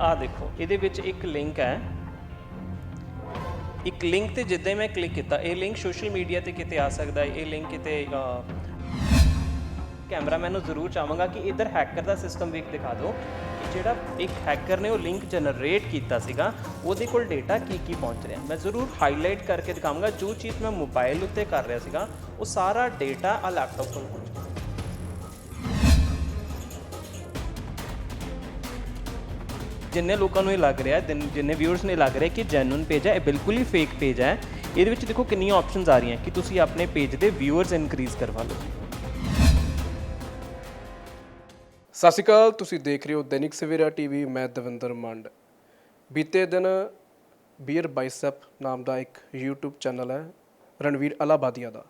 ਆਹ ਦੇਖੋ, ਇਹਦੇ ਵਿੱਚ ਇੱਕ ਲਿੰਕ ਹੈ। ਇੱਕ ਲਿੰਕ ਤੇ ਜਿੱਦਾਂ ਮੈਂ ਕਲਿੱਕ ਕੀਤਾ, ਇਹ ਲਿੰਕ ਸੋਸ਼ਲ ਮੀਡੀਆ ਤੇ ਕਿਤੇ ਆ ਸਕਦਾ ਹੈ, ਇਹ ਲਿੰਕ ਕਿਤੇ ਕੈਮਰਾਮੈਨ ਨੂੰ ਜ਼ਰੂਰ ਚਾਹਾਂਗਾ ਕਿ ਇਧਰ ਹੈਕਰ ਦਾ ਸਿਸਟਮ ਵੀ ਦਿਖਾ ਦਿਓ। ਕਿ ਜਿਹੜਾ ਇੱਕ ਹੈਕਰ ਨੇ ਉਹ ਲਿੰਕ ਜਨਰੇਟ ਕੀਤਾ ਸੀਗਾ, ਉਹਦੇ ਕੋਲ ਡਾਟਾ ਕੀ ਕੀ ਪਹੁੰਚ ਰਿਹਾ। ਮੈਂ ਜ਼ਰੂਰ ਹਾਈਲਾਈਟ ਕਰਕੇ ਦਿਖਾਵਾਂਗਾ, ਜੋ ਚੀਜ਼ ਮੈਂ ਮੋਬਾਈਲ ਉੱਤੇ ਕਰ ਰਿਹਾ ਸੀਗਾ, ਉਹ ਸਾਰਾ ਡਾਟਾ ਆ ਲੈਪਟਾਪ ਤੋਂ ਪਹੁੰਚ ਜਿੰਨੇ ਲੋਕਾਂ ਨੂੰ ਇਹ ਲੱਗ ਰਿਹਾ ਜਿੰਨ- ਜਿੰਨੇ ਵਿਊਅਰਸ ਨੂੰ ਇਹ ਲੱਗ ਰਿਹਾ ਕਿ ਜੈਨੂਇਨ ਪੇਜ ਹੈ, ਇਹ ਬਿਲਕੁਲ ਹੀ ਫੇਕ ਪੇਜ ਹੈ। ਇਹਦੇ ਵਿੱਚ ਦੇਖੋ ਕਿੰਨੀਆਂ ਆਪਸ਼ਨਸ ਆ ਰਹੀਆਂ ਕਿ ਤੁਸੀਂ ਆਪਣੇ ਪੇਜ ਦੇ ਵਿਊਅਰਸ ਇਨਕਰੀਜ਼ ਕਰਵਾ ਲਓ। ਸਤਿ ਸ਼੍ਰੀ ਅਕਾਲ, ਤੁਸੀਂ ਦੇਖ ਰਹੇ ਹੋ ਦੈਨਿਕ ਸਵੇਰਾ ਟੀਵੀ, ਮੈਂ ਦਵਿੰਦਰ ਮੰਡ। ਬੀਤੇ ਦਿਨ ਬੀਅਰ ਬਾਈਸੈਪ ਨਾਮ ਦਾ ਇੱਕ YouTube ਚੈਨਲ ਹੈ, ਰਣਵੀਰ ਅਲਾਬਾਦੀਆ ਦਾ।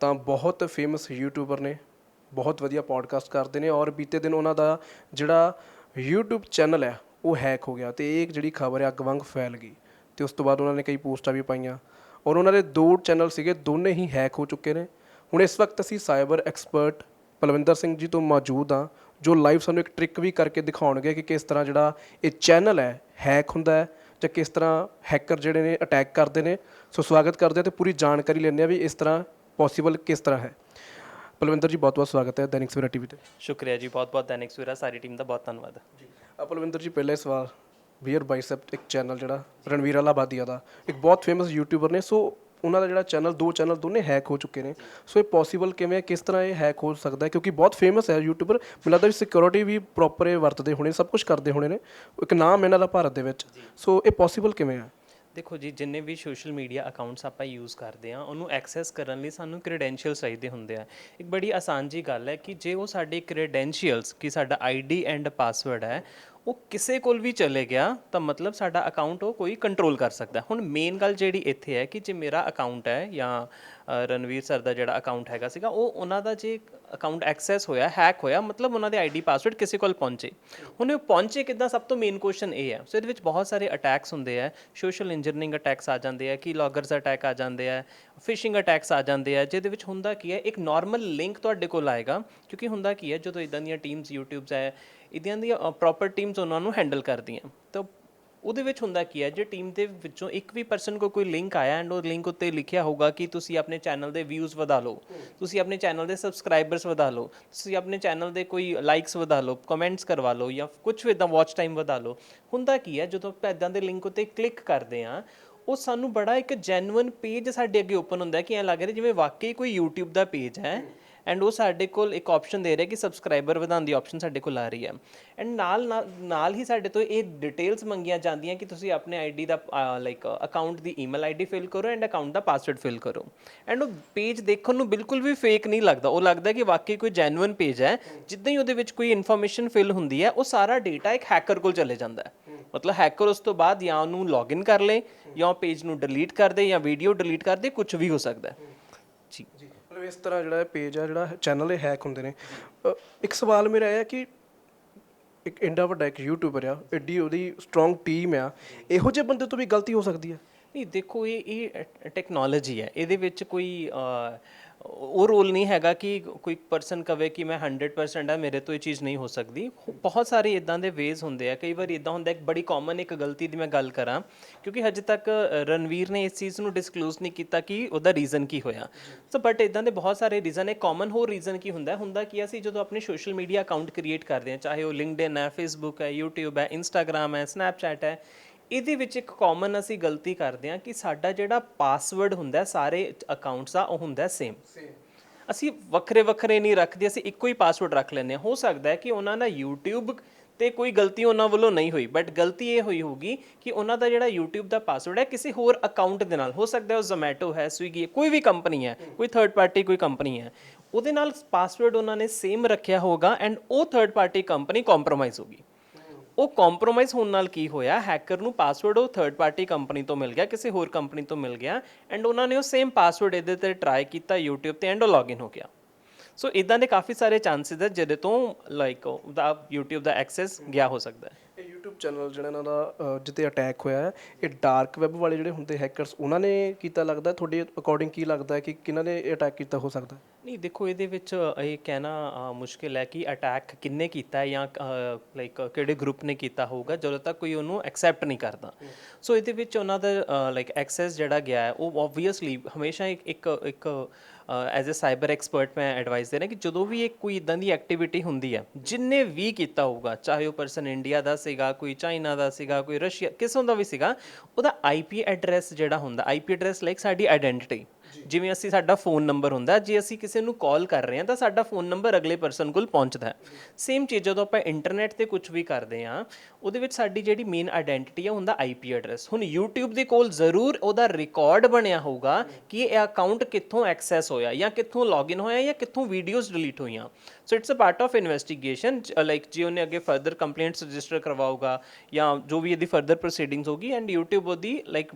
ਤਾਂ ਬਹੁਤ ਫੇਮਸ ਯੂਟਿਊਬਰ ਨੇ, ਬਹੁਤ ਵਧੀਆ ਪੋਡਕਾਸਟ ਕਰਦੇ ਨੇ ਔਰ ਬੀਤੇ ਦਿਨ ਉਹਨਾਂ ਦਾ ਜਿਹੜਾ YouTube ਚੈਨਲ ਹੈ ਉਹ ਹੈਕ ਹੋ ਗਿਆ ਤੇ ਇਹ ਜਿਹੜੀ ਖਬਰ ਹੈ ਅੱਗ ਵਾਂਗ ਫੈਲ ਗਈ ਤੇ ਉਸ ਤੋਂ ਬਾਅਦ ਉਹਨਾਂ ਨੇ ਕਈ ਪੋਸਟਾਂ ਵੀ ਪਾਈਆਂ ਔਰ ਉਹਨਾਂ ਦੇ ਦੋ ਚੈਨਲ ਸੀਗੇ ਦੋਨੇ ਹੀ ਹੈਕ ਹੋ ਚੁੱਕੇ ਨੇ। ਹੁਣ ਇਸ ਵਕਤ ਅਸੀਂ ਸਾਈਬਰ ਐਕਸਪਰਟ ਪਲਵਿੰਦਰ ਸਿੰਘ ਜੀ ਤੋਂ ਮੌਜੂਦ ਹਾਂ ਜੋ ਲਾਈਵ ਸਾਨੂੰ ਇੱਕ ਟ੍ਰਿਕ ਵੀ ਕਰਕੇ ਦਿਖਾਉਣਗੇ ਕਿ ਕਿਸ ਤਰ੍ਹਾਂ ਜਿਹੜਾ ਇਹ ਚੈਨਲ ਹੈ ਹੈਕ ਹੁੰਦਾ ਹੈ ਜਾਂ ਕਿਸ ਤਰ੍ਹਾਂ ਹੈਕਰ ਜਿਹੜੇ ਨੇ ਅਟੈਕ ਕਰਦੇ ਨੇ। ਸੋ ਸਵਾਗਤ ਕਰਦੇ ਹਾਂ ਤੇ ਪੂਰੀ ਜਾਣਕਾਰੀ ਲੈਂਦੇ ਆ ਵੀ ਇਸ ਤਰ੍ਹਾਂ ਪੋਸੀਬਲ ਕਿਸ ਤਰ੍ਹਾਂ ਹੈ। ਪਲਵਿੰਦਰ ਜੀ ਬਹੁਤ ਬਹੁਤ ਸਵਾਗਤ ਹੈ ਦੈਨਿਕ ਸਵੇਰਾ ਟੀਵੀ ਤੇ। ਸ਼ੁਕਰੀਆ ਜੀ ਬਹੁਤ ਬਹੁਤ ਦੈਨਿਕ ਸਵੇਰਾ ਸਾਰੀ ਟੀਮ ਦਾ ਬਹੁਤ ਧੰਨਵਾਦ। ਜੀ। ਪਲਵਿੰਦਰ ਜੀ, ਪਹਿਲੇ ਸਵਾਲ ਬੀਅਰ ਬਾਈਸੈਪ ਇੱਕ ਚੈਨਲ ਜਿਹੜਾ ਰਣਵੀਰ ਅਲਾਬਾਦੀਆ ਦਾ, ਇੱਕ ਬਹੁਤ ਫੇਮਸ ਯੂਟਿਊਬਰ ਨੇ। ਸੋ ਉਹਨਾਂ ਦਾ ਜਿਹੜਾ ਚੈਨਲ, ਦੋ ਚੈਨਲ ਦੋਨੇ ਹੈਕ ਹੋ ਚੁੱਕੇ ਨੇ। ਸੋ ਇਹ ਪੋਸੀਬਲ ਕਿਵੇਂ ਹੈ ਕਿਸ ਤਰ੍ਹਾਂ ਇਹ ਹੈਕ ਹੋ ਸਕਦਾ ਹੈ? ਕਿਉਂਕਿ ਬਹੁਤ ਫੇਮਸ ਹੈ ਯੂਟਿਊਬਰ ਮੈਨੂੰ ਲੱਗਦਾ ਵੀ ਸਿਕਿਉਰਿਟੀ ਵੀ ਪ੍ਰੋਪਰ ਇਹ ਵਰਤਦੇ ਹੋਣੇ, ਸਭ ਕੁਝ ਕਰਦੇ ਹੋਣੇ ਨੇ। ਇੱਕ ਨਾਮ ਇਹਨਾਂ ਦਾ ਭਾਰਤ ਦੇ ਵਿੱਚ। ਸੋ ਇਹ ਪੋਸੀਬਲ ਕਿਵੇਂ ਹੈ? ਦੇਖੋ ਜੀ, ਜਿੰਨੇ ਵੀ ਸੋਸ਼ਲ ਮੀਡੀਆ ਅਕਾਊਂਟਸ ਆਪਾਂ ਯੂਜ਼ ਕਰਦੇ ਆ ਉਹਨੂੰ ਐਕਸੈਸ ਕਰਨ ਲਈ ਸਾਨੂੰ ਕ੍ਰੈਡੈਂਸ਼ੀਅਲਸ ਚਾਹੀਦੇ ਹੁੰਦੇ ਆ। ਇੱਕ ਬੜੀ ਆਸਾਨ ਜੀ ਗੱਲ ਹੈ ਕਿ ਜੇ ਉਹ ਸਾਡੇ ਕ੍ਰੈਡੈਂਸ਼ੀਅਲਸ ਕਿ ਸਾਡਾ ਆਈਡੀ ਐਂਡ ਪਾਸਵਰਡ ਹੈ ਉਹ ਕਿਸੇ ਕੋਲ ਵੀ ਚਲੇ ਗਿਆ, ਤਾਂ ਮਤਲਬ ਸਾਡਾ ਅਕਾਊਂਟ ਉਹ ਕੋਈ ਕੰਟਰੋਲ ਕਰ ਸਕਦਾ। ਹੁਣ ਮੇਨ ਗੱਲ ਜਿਹੜੀ ਇੱਥੇ ਹੈ ਕਿ ਜੇ ਮੇਰਾ ਅਕਾਊਂਟ ਹੈ ਜਾਂ ਰਣਵੀਰ ਸਰ ਦਾ ਜਿਹੜਾ ਅਕਾਊਂਟ ਹੈਗਾ ਸੀਗਾ, ਉਹ ਉਹਨਾਂ ਦਾ ਜੇ ਅਕਾਊਂਟ ਐਕਸੈਸ ਹੋਇਆ ਹੈਕ ਹੋਇਆ, ਮਤਲਬ ਉਹਨਾਂ ਦੇ ਆਈਡੀ ਪਾਸਵਰਡ ਕਿਸੇ ਕੋਲ ਪਹੁੰਚੇ। ਹੁਣ ਉਹ ਪਹੁੰਚੇ ਕਿੱਦਾਂ? ਸਭ ਤੋਂ ਮੇਨ ਕੁਐਸਚਨ ਇਹ ਹੈ। ਸੋ ਇਹਦੇ ਵਿੱਚ ਬਹੁਤ ਸਾਰੇ ਅਟੈਕਸ ਹੁੰਦੇ ਆ। ਸੋਸ਼ਲ ਇੰਜੀਨੀਅਰਿੰਗ ਅਟੈਕਸ ਆ ਜਾਂਦੇ ਆ, ਕੀ ਲੌਗਰਸ ਅਟੈਕ ਆ ਜਾਂਦੇ ਆ ਫਿਸ਼ਿੰਗ ਅਟੈਕਸ ਆ ਜਾਂਦੇ ਆ, ਜਿਹਦੇ ਵਿੱਚ ਹੁੰਦਾ ਕੀ ਹੈ, ਇੱਕ ਨਾਰਮਲ ਲਿੰਕ ਤੁਹਾਡੇ ਕੋਲ ਆਏਗਾ, ਕਿਉਂਕਿ ਹੁੰਦਾ ਕੀ ਹੈ, ਜਦੋਂ ਇਦਾਂ ਦੀਆਂ ਟੀਮਸ ਯੂਟਿਊਬਸ ਹੈ ਇਦਾਂ ਦੀਆਂ ਪ੍ਰੋਪਰ ਟੀਮਸ ਉਹਨਾਂ ਨੂੰ ਹੈਂਡਲ ਕਰਦੀਆਂ। ਤਾਂ ਉਹਦੇ ਵਿੱਚ ਹੁੰਦਾ ਕੀ ਹੈ, ਜੇ ਟੀਮ ਦੇ ਵਿੱਚੋਂ ਇੱਕ ਵੀ ਪਰਸਨ ਕੋ ਕੋਈ ਲਿੰਕ ਆਇਆ ਐਂਡ ਉਹ ਲਿੰਕ ਉੱਤੇ ਲਿਖਿਆ ਹੋਊਗਾ ਕਿ ਤੁਸੀਂ ਆਪਣੇ ਚੈਨਲ ਦੇ ਵਿਊਜ਼ ਵਧਾ ਲਓ, ਤੁਸੀਂ ਆਪਣੇ ਚੈਨਲ ਦੇ ਸਬਸਕ੍ਰਾਈਬਰਸ ਵਧਾ ਲਓ, ਤੁਸੀਂ ਆਪਣੇ ਚੈਨਲ ਦੇ ਕੋਈ ਲਾਈਕਸ ਵਧਾ ਲਓ ਕਮੈਂਟਸ ਕਰਵਾ ਲਓ ਜਾਂ ਕੁਝ ਵੀ ਇਦਾਂ ਵਾਚ ਟਾਈਮ ਵਧਾ ਲਓ, ਹੁੰਦਾ ਕੀ ਹੈ, ਜਦੋਂ ਆਪਾਂ ਇਦਾਂ ਦੇ ਲਿੰਕ ਉੱਤੇ ਕਲਿੱਕ ਕਰਦੇ ਆ ਉਹ ਸਾਨੂੰ ਬੜਾ ਇੱਕ ਜੈਨੂਇਨ ਪੇਜ ਸਾਡੇ ਅੱਗੇ ਓਪਨ ਹੁੰਦਾ ਕਿ ਐਂ ਲੱਗ ਰਿਹਾ ਜਿਵੇਂ ਵਾਕਈ ਕੋਈ YouTube ਦਾ ਪੇਜ ਹੈ ਐਂਡ ਉਹ ਸਾਡੇ ਕੋਲ ਇੱਕ ਆਪਸ਼ਨ ਦੇ ਰਿਹਾ ਕਿ ਸਬਸਕ੍ਰਾਈਬਰ ਵਧਾਉਣ ਦੀ ਆਪਸ਼ਨ ਸਾਡੇ ਕੋਲ ਆ ਰਹੀ ਹੈ। ਐਂਡ ਨਾਲ ਨਾਲ- ਹੀ ਸਾਡੇ ਤੋਂ ਇਹ ਡਿਟੇਲਸ ਮੰਗੀਆਂ ਜਾਂਦੀਆਂ ਕਿ ਤੁਸੀਂ ਆਪਣੇ ਆਈਡੀ ਦਾ ਲਾਈਕ ਅਕਾਊਂਟ ਦੀ ਈਮੇਲ ਆਈਡੀ ਫਿਲ ਕਰੋ ਐਂਡ ਅਕਾਊਂਟ ਦਾ ਪਾਸਵਰਡ ਫਿਲ ਕਰੋ। ਐਂਡ ਉਹ ਪੇਜ ਦੇਖਣ ਨੂੰ ਬਿਲਕੁਲ ਵੀ ਫੇਕ ਨਹੀਂ ਲੱਗਦਾ। ਉਹ ਲੱਗਦਾ ਕਿ ਵਾਕਈ ਕੋਈ ਜੈਨੂਇਨ ਪੇਜ ਹੈ, ਜਿੱਦਾਂ ਹੀ ਉਹਦੇ ਵਿੱਚ ਕੋਈ ਇਨਫੋਰਮੇਸ਼ਨ ਫਿਲ ਹੁੰਦੀ ਹੈ, ਉਹ ਸਾਰਾ ਡੇਟਾ ਇੱਕ ਹੈਕਰ ਕੋਲ ਚਲੇ ਜਾਂਦਾ ਹੈ। ਮਤਲਬ ਹੈਕਰ ਉਸ ਤੋਂ ਬਾਅਦ ਜਾਂ ਉਹਨੂੰ ਲੌਗਇਨ ਕਰ ਲੇ, ਜਾਂ ਉਹ ਪੇਜ ਨੂੰ ਡਿਲੀਟ ਕਰ ਦੇ, ਜਾਂ ਵੀਡੀਓ ਡਿਲੀਟ ਕਰ ਦੇ ਕੁਝ ਵੀ ਹੋ ਸਕਦਾ ਹੈ। ਜੀ। ਜੀ ਇਸ ਤਰ੍ਹਾਂ ਜਿਹੜਾ ਪੇਜ ਆ ਜਿਹੜਾ ਚੈਨਲ ਇਹ ਹੈਕ ਹੁੰਦੇ ਨੇ ਅ, ਇੱਕ ਸਵਾਲ ਮੇਰਾ ਇਹ ਹੈ ਕਿ ਇੱਕ ਇੰਡਾ ਵੱਡਾ ਇੱਕ ਯੂਟਿਊਬਰ ਆ ਐਡੀ ਉਹਦੀ ਸਟਰੋਂਗ ਟੀਮ ਆ ਇਹੋ ਜਿਹੇ ਬੰਦੇ ਤੋਂ ਵੀ ਗਲਤੀ ਹੋ ਸਕਦੀ ਹੈ? ਨਹੀਂ ਦੇਖੋ ਇਹ ਇਹ ਟੈਕਨੋਲੋਜੀ ਹੈ। ਇਹਦੇ ਵਿੱਚ ਕੋਈ ਅਹ, ਉਹ ਰੋਲ ਨਹੀਂ ਹੈਗਾ ਕਿ ਕੋਈ ਪਰਸਨ ਕਵੇ ਕਿ ਮੈਂ 100% ਹੈ ਮੇਰੇ ਤੋਂ ਇਹ ਚੀਜ਼ ਨਹੀਂ ਹੋ ਸਕਦੀ। ਬਹੁਤ ਸਾਰੇ ਇਦਾਂ ਦੇ ਵੇਜ਼ ਹੁੰਦੇ ਆ। ਕਈ ਵਾਰ ਇਦਾਂ ਹੁੰਦਾ, ਇੱਕ ਬੜੀ ਕਾਮਨ ਇੱਕ ਗਲਤੀ ਦੀ ਮੈਂ ਗੱਲ ਕਰਾਂ, ਕਿਉਂਕਿ ਹਜੇ ਤੱਕ ਰਣਵੀਰ ਨੇ ਇਸ ਚੀਜ਼ ਨੂੰ ਡਿਸਕਲੋਜ਼ ਨਹੀਂ ਕੀਤਾ ਕਿ ਉਹਦਾ ਰੀਜ਼ਨ ਕੀ ਹੋਇਆ। ਸੋ ਬਟ ਇਦਾਂ ਦੇ ਬਹੁਤ ਸਾਰੇ ਰੀਜ਼ਨ ਹੈ ਕਾਮਨ ਹੋਰ ਰੀਜ਼ਨ ਕੀ ਹੁੰਦਾ? ਹੁੰਦਾ ਕੀ ਅਸੀਂ ਜਦੋਂ ਆਪਣੇ ਸੋਸ਼ਲ ਮੀਡੀਆ ਅਕਾਊਂਟ ਕ੍ਰੀਏਟ ਕਰਦੇ ਹਾਂ ਚਾਹੇ ਉਹ ਲਿੰਕਡਇਨ ਹੈ ਫੇਸਬੁੱਕ ਹੈ, YouTube ਹੈ ਇੰਸਟਾਗ੍ਰam ਹੈ ਸਨੈਪਚੈਟ ਹੈ ਇਹਦੇ ਵਿੱਚ ਇੱਕ ਕਾਮਨ ਅਸੀਂ ਗਲਤੀ ਕਰਦੇ ਹਾਂ ਕਿ ਸਾਡਾ ਜਿਹੜਾ ਪਾਸਵਰਡ ਹੁੰਦਾ ਸਾਰੇ ਅਕਾਊਂਟਸ ਦਾ ਉਹ ਹੁੰਦਾ ਸੇਮ ਅਸੀਂ ਵੱਖਰੇ ਵੱਖਰੇ ਨਹੀਂ ਰੱਖਦੇ ਅਸੀਂ ਇੱਕੋ ਹੀ ਪਾਸਵਰਡ ਰੱਖ ਲੈਂਦੇ ਹਾਂ। ਹੋ ਸਕਦਾ ਹੈ ਕਿ ਉਹਨਾਂ ਦਾ YouTube ਤੇ ਕੋਈ ਗਲਤੀ ਉਹਨਾਂ ਵੱਲੋਂ ਨਹੀਂ ਹੋਈ ਬਟ ਗਲਤੀ ਇਹ ਹੋਈ ਹੋਊਗੀ ਕਿ ਉਹਨਾਂ ਦਾ ਜਿਹੜਾ YouTube ਦਾ ਪਾਸਵਰਡ ਹੈ ਕਿਸੇ ਹੋਰ ਅਕਾਊਂਟ ਦੇ ਨਾਲ। ਹੋ ਸਕਦਾ ਹੈ ਉਹ Zomato ਹੈ Swiggy ਕੋਈ ਵੀ ਕੰਪਨੀ ਹੈ ਕੋਈ ਥਰਡ ਪਾਰਟੀ ਕੋਈ ਕੰਪਨੀ ਹੈ ਉਹਦੇ ਨਾਲ ਪਾਸਵਰਡ ਉਹਨਾਂ ਨੇ ਸੇਮ ਰੱਖਿਆ ਹੋਗਾ ਐਂਡ ਉਹ ਥਰਡ ਪਾਰਟੀ ਕੰਪਨੀ ਕੰਪਰੋਮਾਈਜ਼ ਹੋਗੀ ਉਹ ਕੰਪਰੋਮਾਈਜ਼ ਹੋਣ ਨਾਲ ਕੀ ਹੋਇਆ? ਹੈਕਰ ਨੂੰ ਪਾਸਵਰਡ ਉਹ ਥਰਡ ਪਾਰਟੀ ਕੰਪਨੀ ਤੋਂ ਮਿਲ ਗਿਆ ਕਿਸੇ ਹੋਰ ਕੰਪਨੀ ਤੋਂ ਮਿਲ ਗਿਆ ਐਂਡ ਉਹਨਾਂ ਨੇ ਉਹ ਸੇਮ ਪਾਸਵਰਡ ਇਹਦੇ ਤੇ ਟਰਾਈ ਕੀਤਾ YouTube ਤੇ ਐਂਡ ਉਹ ਲੌਗਇਨ ਹੋ ਗਿਆ। ਸੋ ਇਦਾਂ ਦੇ ਕਾਫੀ ਸਾਰੇ ਚਾਂਸਸ ਹੈ ਜਿਹਦੇ ਤੋਂ ਲਾਈਕ ਉਹਦਾ YouTube ਦਾ ਐਕਸੈਸ ਗਿਆ ਹੋ ਸਕਦਾ ਹੈ। ਇਹ YouTube ਚੈਨਲ ਜਿਹੜਾ ਇਹਨਾਂ ਦਾ ਅ, ਜਿੱਤੇ ਅਟੈਕ ਹੋਇਆ ਹੈ ਇਹ ਡਾਰਕ ਵੈਬ ਵਾਲੇ ਜਿਹੜੇ ਹੁੰਦੇ ਹੈਕਰਸ ਉਹਨਾਂ ਨੇ ਕੀਤਾ ਲੱਗਦਾ ਤੁਹਾਡੇ ਅਕੋਰਡਿੰਗ ਕੀ ਲੱਗਦਾ ਹੈ ਕਿ ਕਿਹਨਾਂ ਨੇ ਇਹ ਅਟੈਕ ਕੀਤਾ ਹੋ ਸਕਦਾ ਹੈ? ਨਹੀਂ ਦੇਖੋ ਇਹਦੇ ਵਿੱਚ ਇਹ ਕਹਿਣਾ ਮੁਸ਼ਕਿਲ ਹੈ ਕਿ ਅਟੈਕ ਕਿੰਨੇ ਕੀਤਾ ਜਾਂ ਲਾਈਕ ਕਿਹੜੇ ਗਰੁੱਪ ਨੇ ਕੀਤਾ ਹੋਊਗਾ ਜਦੋਂ ਤੱਕ ਕੋਈ ਉਹਨੂੰ ਐਕਸੈਪਟ ਨਹੀਂ ਕਰਦਾ। ਸੋ ਇਹਦੇ ਵਿੱਚ ਉਹਨਾਂ ਦਾ ਲਾਈਕ ਐਕਸੈਸ ਜਿਹੜਾ ਗਿਆ ਹੈ ਉਹ ਆਬਵੀਅਸਲੀ ਹਮੇਸ਼ਾ ਇੱਕ ਇੱਕ ਇੱਕ ਐਜ਼ ਅ ਸਾਈਬਰ ਐਕਸਪਰਟ ਮੈਂ ਐਡਵਾਈਸ ਦੇ ਰਿਹਾ ਕਿ ਜਦੋਂ ਵੀ ਇੱਕ ਕੋਈ ਇਦਾਂ ਦੀ ਐਕਟੀਵਿਟੀ ਹੁੰਦੀ ਹੈ ਜਿੰਨੇ ਵੀ ਕੀਤਾ ਹੋਊਗਾ ਚਾਹੇ ਉਹ ਪਰਸਨ ਇੰਡੀਆ ਦਾ ਸੀਗਾ ਕੋਈ ਚਾਈਨਾ ਦਾ ਸੀਗਾ ਕੋਈ ਰਸ਼ੀਆ ਕਿਸੇ ਦਾ ਵੀ ਸੀਗਾ ਉਹਦਾ ਆਈਪੀ ਐਡਰੈਸ ਜਿਹੜਾ ਹੁੰਦਾ ਆਈਪੀ ਐਡਰੈਸ ਲਾਈਕ ਸਾਡੀ ਆਇਡੈਂਟੀਟੀ ਜਿਵੇਂ ਅਸੀਂ ਸਾਡਾ ਫੋਨ ਨੰਬਰ ਹੁੰਦਾ, ਜੇ ਅਸੀਂ ਕਿਸੇ ਨੂੰ ਕਾਲ ਕਰ ਰਹੇ ਹਾਂ, ਤਾਂ ਸਾਡਾ ਫੋਨ ਨੰਬਰ ਅਗਲੇ ਪਰਸਨ ਕੋਲ ਪਹੁੰਚਦਾ ਹੈ। ਸੇਮ ਚੀਜ਼ ਜਦੋਂ ਆਪਾਂ ਇੰਟਰਨੈਟ ਤੇ ਕੁਝ ਵੀ ਕਰਦੇ ਹਾਂ, ਉਹਦੇ ਵਿੱਚ ਸਾਡੀ ਜਿਹੜੀ ਮੇਨ ਆਇਡੈਂਟੀਟੀ ਹੈ ਹੁੰਦਾ ਆਈਪੀ ਐਡਰੈਸ ਹੁਣ YouTube ਦੇ ਕੋਲ ਜ਼ਰੂਰ ਉਹਦਾ ਰਿਕਾਰਡ ਬਣਿਆ ਹੋਊਗਾ ਕਿ ਇਹ ਅਕਾਊਂਟ ਕਿੱਥੋਂ ਐਕਸੈਸ ਹੋਇਆ, ਜਾਂ ਕਿੱਥੋਂ ਲੌਗਇਨ ਹੋਇਆ, ਜਾਂ ਕਿੱਥੋਂ ਵੀਡੀਓਜ਼ ਡਿਲੀਟ ਹੋਈਆਂ। So it's a part of investigation like ਜੇ ਉਹਨੇ ਅੱਗੇ ਫਰਦਰ ਕੰਪਲੇਂਟਸ ਰਜਿਸਟਰ ਕਰਵਾਊਗਾ, ਜਾਂ ਜੋ ਵੀ ਇਹਦੀ ਫਰਦਰ ਪ੍ਰੋਸੀਡਿੰਗਸ ਹੋਗੀ ਐਂਡ YouTube ਉਹਦੀ ਲਾਈਕ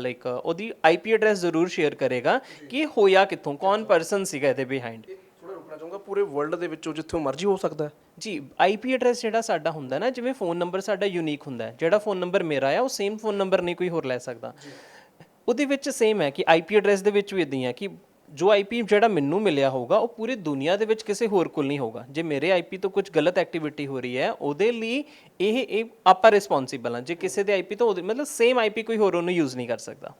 ਲਾਈਕ ਉਹਦੀ ਆਈਪੀ ਐਡਰੈਸ ਜ਼ਰੂਰ ਸ਼ੇਅਰ ਕਰੇਗਾ। ਕਿ ਇਹ ਹੋਇਆ ਕਿੱਥੋਂ? ਕੌਣ ਪਰਸਨ ਸੀਗਾ ਇਹਦੇ ਬਿਹਾਈਂਡ ਥੋੜਾ ਰੁਕਣਾ ਚਾਹੂੰਗਾ ਪੂਰੇ ਵਰਲਡ ਦੇ ਵਿੱਚੋਂ ਜਿੱਥੋਂ ਮਰਜ਼ੀ ਹੋ ਸਕਦਾ ਹੈ। ਜੀ ਆਈਪੀ ਐਡਰੈਸ ਜਿਹੜਾ ਸਾਡਾ ਹੁੰਦਾ ਨਾ ਜਿਵੇਂ ਫੋਨ ਨੰਬਰ ਸਾਡਾ ਯੂਨੀਕ ਹੁੰਦਾ ਹੈ। ਜਿਹੜਾ ਫੋਨ ਨੰਬਰ ਮੇਰਾ ਆ ਉਹ ਸੇਮ ਫੋਨ ਨੰਬਰ ਨਹੀਂ ਕੋਈ ਹੋਰ ਲੈ ਸਕਦਾ। ਉਹਦੇ ਵਿੱਚ ਸੇਮ ਹੈ ਕਿ ਆਈਪੀ ਐਡਰੈਸ ਦੇ ਵਿੱਚ ਵੀ ਇਦਾਂ ਹੀ ਹੈ ਕਿ ਜੋ ਆਈਪੀ ਜਿਹੜਾ ਮੈਨੂੰ ਮਿਲਿਆ ਹੋਊਗਾ ਉਹ ਪੂਰੀ ਦੁਨੀਆ ਦੇ ਵਿੱਚ ਕਿਸੇ ਹੋਰ ਕੋਲ ਨਹੀਂ ਹੋਊਗਾ। ਜੇ ਮੇਰੇ ਆਈਪੀ ਤੋਂ ਕੁਝ ਗਲਤ ਐਕਟੀਵਿਟੀ ਹੋ ਰਹੀ ਹੈ ਉਹਦੇ ਲਈ ਇਹ ਇਹ ਆਪਾਂ ਰਿਸਪੌਂਸੀਬਲ ਹਾਂ। ਜੇ ਕਿਸੇ ਦੇ ਆਈਪੀ ਤੋਂ ਉਹਦੇ- ਮਤਲਬ ਸੇਮ ਆਈਪੀ ਕੋਈ ਹੋਰ ਉਹਨੂੰ ਯੂਜ਼ ਨਹੀਂ ਕਰ ਸਕਦਾ।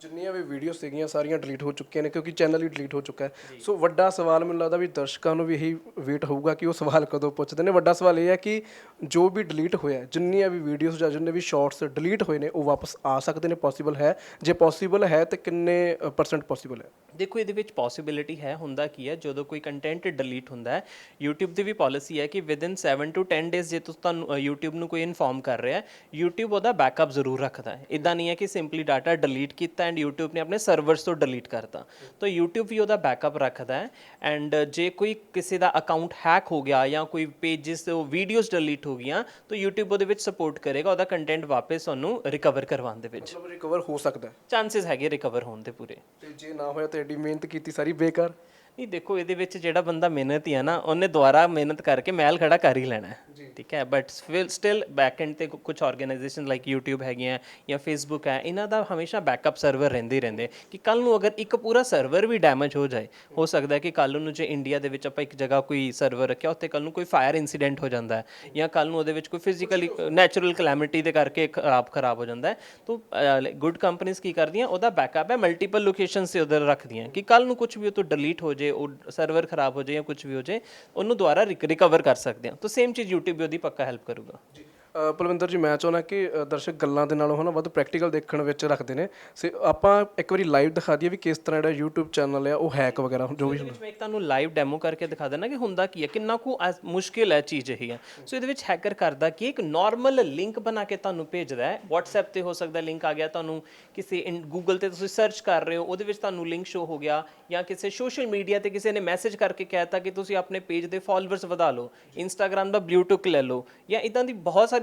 ਜਿੰਨੀਆਂ ਵੀ ਵੀਡੀਓ ਸੀਗੀਆਂ ਸਾਰੀਆਂ ਡਿਲੀਟ ਹੋ ਚੁੱਕੀਆਂ ਨੇ ਕਿਉਂਕਿ ਚੈਨਲ ਹੀ ਡਿਲੀਟ ਹੋ ਚੁੱਕਾ ਹੈ। ਸੋ ਵੱਡਾ ਸਵਾਲ ਮੈਨੂੰ ਲੱਗਦਾ ਵੀ ਦਰਸ਼ਕਾਂ ਨੂੰ ਵੀ ਇਹੀ ਵੇਟ ਹੋਊਗਾ ਕਿ ਉਹ ਸਵਾਲ ਕਦੋਂ ਪੁੱਛਦੇ ਨੇ। ਵੱਡਾ ਸਵਾਲ ਇਹ ਹੈ ਕਿ ਜੋ ਵੀ ਡਿਲੀਟ ਹੋਇਆ ਜਿੰਨੀਆਂ ਵੀ ਵੀਡੀਓਜ਼ ਜਾਂ ਜਿੰਨੇ ਵੀ ਸ਼ਾਰਟਸ ਡਿਲੀਟ ਹੋਏ ਨੇ ਉਹ ਵਾਪਸ ਆ ਸਕਦੇ ਨੇ ਪੋਸੀਬਲ ਹੈ। ਜੇ ਪੋਸੀਬਲ ਹੈ ਤੇ ਕਿੰਨੇ ਪਰਸੈਂਟ ਪੋਸੀਬਲ ਹੈ? ਦੇਖੋ ਇਹਦੇ ਵਿੱਚ ਪੋਸਿਬਿਲਿਟੀ ਹੈ ਹੁੰਦਾ ਕੀ ਹੈ ਜਦੋਂ ਕੋਈ ਕੰਟੈਂਟ ਡਿਲੀਟ ਹੁੰਦਾ ਹੈ YouTube ਦੀ ਵੀ ਪਾਲਿਸੀ ਹੈ ਕਿ ਵਿਦਿਨ 7 ਟੂ 10 ਡੇਜ਼ ਜੇ ਤੁਸੀਂ ਤੁਹਾਨੂੰ ਅ, YouTube ਨੂੰ ਕੋਈ ਇਨਫੋਰਮ ਕਰ ਰਿਹਾ ਹੈ YouTube ਉਹਦਾ ਬੈਕਅਪ ਜ਼ਰੂਰ ਰੱਖਦਾ ਹੈ। ਇਦਾਂ ਨਹੀਂ ਹੈ ਕਿ ਸਿੰਪਲੀ ਡਾਟਾ ਡਿਲੀਟ ਕੀਤਾ ਐਂਡ YouTube ਨੇ ਆਪਣੇ ਸਰਵਰਸ ਤੋਂ ਡਿਲੀਟ ਕਰਤਾ। ਤਾਂ YouTube ਵੀ ਉਹਦਾ ਬੈਕਅਪ ਰੱਖਦਾ ਹੈ ਐਂਡ ਜੇ ਕੋਈ ਕਿਸੇ ਦਾ ਅਕਾਊਂਟ ਹੈਕ ਹੋ ਗਿਆ ਜਾਂ ਕੋਈ ਪੇजेस ਤੋਂ ਵੀਡੀਓਜ਼ ਡਿਲੀਟ ਹੋ ਗਈਆਂ ਤਾਂ YouTube ਉਹਦੇ ਵਿੱਚ ਸਪੋਰਟ ਕਰੇਗਾ ਉਹਦਾ ਕੰਟੈਂਟ ਵਾਪਸ ਉਹਨੂੰ ਰਿਕਵਰ ਕਰਵਾਉਣ ਦੇ ਵਿੱਚ। ਮਤਲਬ ਰਿਕਵਰ ਹੋ ਸਕਦਾ ਚਾਂਸਸ ਹੈਗੇ ਰਿਕਵਰ ਹੋਣ ਦੇ ਪੂਰੇ। ਤੇ ਜੇ ਨਾ ਹੋਇਆ ਤਾਂ ਐਡੀ ਮਿਹਨਤ ਕੀਤੀ ਸਾਰੀ ਬੇਕਾਰ। ਨਹੀਂ ਦੇਖੋ ਇਹਦੇ ਵਿੱਚ ਜਿਹੜਾ ਬੰਦਾ ਮਿਹਨਤ ਹੀ ਆ ਨਾ ਉਹਨੇ ਦੁਬਾਰਾ ਮਿਹਨਤ ਕਰਕੇ ਮਹਿਲ ਖੜਾ ਕਰ ਹੀ ਲੈਣਾ ਠੀਕ ਹੈ? ਬਟ ਸਟਿਲ ਬੈਕ ਐਂਡ ਤੇ ਕੁਝ ਆਰਗੇਨਾਈਜੇਸ਼ਨ ਲਾਈਕ YouTube ਹੈਗੀਆਂ ਜਾਂ Facebook ਹੈ ਇਹਨਾਂ ਦਾ ਹਮੇਸ਼ਾ ਬੈਕਅਪ ਸਰਵਰ ਰਹਿੰਦੇ ਹੀ ਰਹਿੰਦੇ। ਕਿ ਕੱਲ ਨੂੰ ਅਗਰ ਇੱਕ ਪੂਰਾ ਸਰਵਰ ਵੀ ਡੈਮੇਜ ਹੋ ਜਾਏ ਹੋ ਸਕਦਾ ਹੈ ਕਿ ਕੱਲ ਨੂੰ ਜੇ ਇੰਡੀਆ ਦੇ ਵਿੱਚ ਆਪਾਂ ਇੱਕ ਜਗ੍ਹਾ ਕੋਈ ਸਰਵਰ ਰੱਖਿਆ ਉੱਥੇ ਕੱਲ ਨੂੰ ਕੋਈ ਫਾਇਰ ਇਨਸੀਡੈਂਟ ਹੋ ਜਾਂਦਾ ਹੈ ਜਾਂ ਕੱਲ ਨੂੰ ਉਹਦੇ ਵਿੱਚ ਕੋਈ ਫਿਜ਼ੀਕਲੀ ਨੈਚੁਰਲ ਕਲੈਮਿਟੀ ਦੇ ਕਰਕੇ ਖਰਾਬ ਖਰਾਬ ਹੋ ਜਾਂਦਾ ਹੈ ਤਾਂ ਗੁੱਡ ਕੰਪਨੀਆਂ ਕੀ ਕਰਦੀਆਂ ਉਹਦਾ ਬੈਕਅਪ ਹੈ ਮਲਟੀਪਲ ਲੋਕੇਸ਼ਨਸ ਤੇ ਉਧਰ ਰੱਖਦੀਆਂ। ਕਿ ਕੱਲ ਨੂੰ ਕੁਝ ਵੀ ਉਹ ਤੋਂ ਡਿਲੀਟ ਹੋ ਜੇ ਉਹ ਸਰਵਰ ਖਰਾਬ ਹੋ ਜਾਏ ਜਾਂ ਕੁਝ ਵੀ ਹੋ ਜੇ ਉਹਨੂੰ ਦੁਬਾਰਾ ਰਿਕਵਰ ਕਰ ਸਕਦੇ ਹਾਂ। ਤਾਂ ਸੇਮ ਚੀਜ਼ YouTube ਵੀ ਉਹਦੀ ਪੱਕਾ ਹੈਲਪ ਕਰੂਗਾ। ਜੀ। ਅ, ਪਲਵਿੰਦਰ ਜੀ ਮੈਂ ਚਾਹੁੰਦਾ ਕਿ ਅ, ਦਰਸ਼ਕ ਗੱਲਾਂ ਦੇ ਨਾਲੋਂ ਹਨਾ ਵੱਧ ਪ੍ਰੈਕਟੀਕਲ ਦੇਖਣ ਵਿੱਚ ਰੱਖਦੇ ਨੇ। ਸੇ ਆਪਾਂ ਇੱਕ ਵਾਰੀ ਲਾਈਵ ਦਿਖਾ ਦਈਏ ਵੀ ਕਿਸ ਤਰ੍ਹਾਂ ਜਿਹੜਾ YouTube ਚੈਨਲ ਆ ਉਹ ਹੈਕ ਵਗੈਰਾ ਜੋ ਵੀ ਵਿੱਚ ਮੈਂ ਇੱਕ ਤੁਹਾਨੂੰ ਲਾਈਵ ਡੈਮੋ ਕਰਕੇ ਦਿਖਾ ਦਿੰਦਾ ਕਿ ਹੁੰਦਾ ਕੀ ਹੈ ਕਿੰਨਾ ਕੁ ਮੁਸ਼ਕਿਲ ਹੈ ਚੀਜ਼ ਇਹ ਹੈ। ਸੋ ਇਹਦੇ ਵਿੱਚ ਹੈਕਰ ਕਰਦਾ ਕਿ ਇੱਕ ਨਾਰਮਲ ਲਿੰਕ ਬਣਾ ਕੇ ਤੁਹਾਨੂੰ ਭੇਜਦਾ ਹੈ। WhatsApp ਤੇ ਹੋ ਸਕਦਾ ਲਿੰਕ ਆ ਗਿਆ ਤੁਹਾਨੂੰ ਕਿਸੇ Google ਤੇ ਤੁਸੀਂ ਸਰਚ ਕਰ ਰਹੇ ਹੋ ਉਹਦੇ ਵਿੱਚ ਤੁਹਾਨੂੰ ਲਿੰਕ ਸ਼ੋ ਹੋ ਗਿਆ ਜਾਂ ਕਿਸੇ ਸੋਸ਼ਲ ਮੀਡੀਆ ਤੇ ਕਿਸੇ ਨੇ ਮੈਸੇਜ ਕਰਕੇ ਕਹਿਤਾ ਕਿ ਤੁਸੀਂ ਆਪਣੇ ਪੇਜ ਦੇ ਫਾਲੋਅਰਸ ਵਧਾ ਲਓ। Instagram ਦਾ ਬਲੂ ਟਿਕ ਲੈ ਲਓ ਜਾਂ ਇਦਾਂ ਦੀ ਬਹੁਤ ਸਾਰੀ